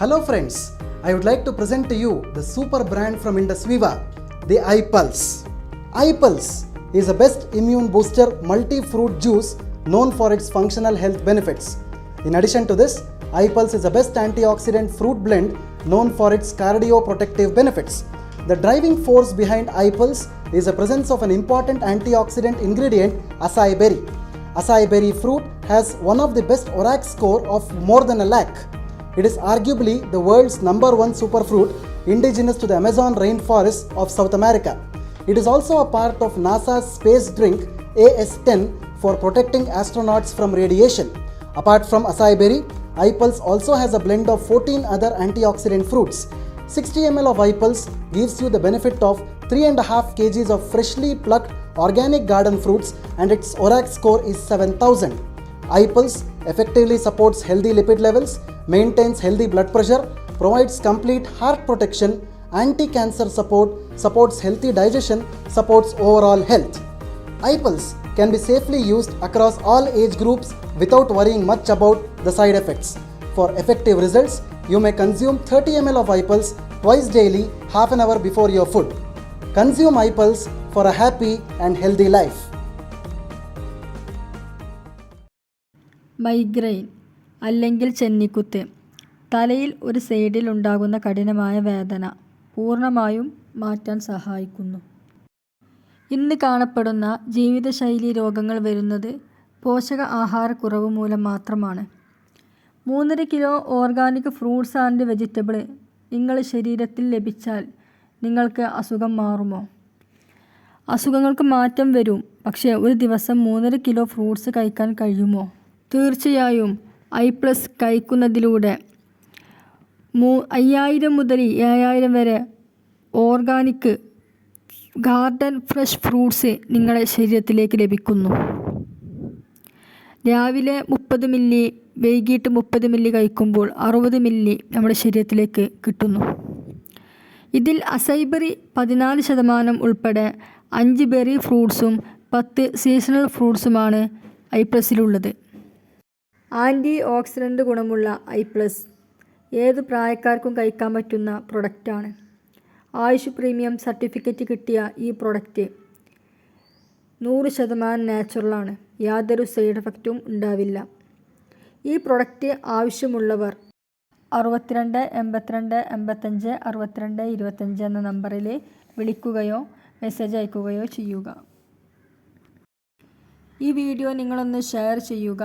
Hello friends, I would like to present to you the super brand from Indus Viva, the iPulse. iPulse is the best immune booster multi-fruit juice known for its functional health benefits. In addition to this, iPulse is the best antioxidant fruit blend known for its cardioprotective benefits. The driving force behind iPulse is the presence of an important antioxidant ingredient, acai berry. Acai berry fruit has one of the best ORAC score of more than a lakh. It is arguably the world's number one superfruit indigenous to the Amazon rainforest of South America. It is also a part of NASA's space drink AS10 for protecting astronauts from radiation. Apart from acai berry, iPulse also has a blend of 14 other antioxidant fruits. 60 ml of iPulse gives you the benefit of 3.5 kgs of freshly plucked organic garden fruits and its ORAC score is 7000. iPulse effectively supports healthy lipid levels, maintains healthy blood pressure, provides complete heart protection, anti-cancer support, supports healthy digestion, supports overall health. iPulse can be safely used across all age groups without worrying much about the side effects. For effective results, you may consume 30 ml of iPulse twice daily, half an hour before your food. Consume iPulse for a happy and healthy life. Migraine അല്ലെങ്കിൽ ചെന്നിക്കുത്ത്. തലയിൽ ഒരു സൈഡിൽ ഉണ്ടാകുന്ന കഠിനമായ വേദന പൂർണമായും മാറ്റാൻ സഹായിക്കുന്നു. ഇന്ന് കാണപ്പെടുന്ന ജീവിതശൈലി രോഗങ്ങൾ വരുന്നത് പോഷക ആഹാരക്കുറവ് മൂലം മാത്രമാണ്. മൂന്നര kilo organic fruits and vegetable നിങ്ങളുടെ ശരീരത്തിൽ ലഭിച്ചാൽ നിങ്ങൾക്ക് അസുഖം മാറുമോ? അസുഖങ്ങൾക്ക് മാറ്റം വരും. പക്ഷേ ഒരു ദിവസം മൂന്നര കിലോ ഫ്രൂട്ട്സ് കഴിക്കാൻ കഴിയുമോ? തീർച്ചയായും ഐ പ്ലസ് കഴിക്കുന്നതിലൂടെ മൂ അയ്യായിരം മുതൽ ഏഴായിരം വരെ ഓർഗാനിക് ഗാർഡൻ ഫ്രഷ് ഫ്രൂട്ട്സ് നിങ്ങളുടെ ശരീരത്തിലേക്ക് ലഭിക്കുന്നു. രാവിലെ മുപ്പത് മില്ലി വൈകിട്ട് മുപ്പത് മില്ലി കഴിക്കുമ്പോൾ അറുപത് മില്ലി നമ്മുടെ ശരീരത്തിലേക്ക് കിട്ടുന്നു. ഇതിൽ അസൈബറി പതിനാല് ശതമാനം ഉൾപ്പെടെ അഞ്ച് ബെറി ഫ്രൂട്ട്സും പത്ത് സീസണൽ ഫ്രൂട്ട്സുമാണ് ഐ പ്ലസിലുള്ളത്. ആന്റി ഓക്സിഡന്റ് ഗുണമുള്ള ഐ പ്ലസ്. ഏത് പ്രായക്കാർക്കും കഴിക്കാൻ പറ്റുന്ന പ്രൊഡക്റ്റാണ്. ആയുഷ് പ്രീമിയം സർട്ടിഫിക്കറ്റ് കിട്ടിയ ഈ പ്രൊഡക്റ്റ് നൂറ് ശതമാനം നാച്ചുറലാണ്. യാതൊരു സൈഡ് എഫക്റ്റും ഉണ്ടാവില്ല. ഈ പ്രൊഡക്റ്റ് ആവശ്യമുള്ളവർ അറുപത്തിരണ്ട് എൺപത്തിരണ്ട് എൺപത്തഞ്ച് അറുപത്തിരണ്ട് ഇരുപത്തഞ്ച് എന്ന നമ്പറിൽ വിളിക്കുകയോ മെസ്സേജ് അയക്കുകയോ ചെയ്യുക. ഈ വീഡിയോ നിങ്ങളൊന്ന് ഷെയർ ചെയ്യുക.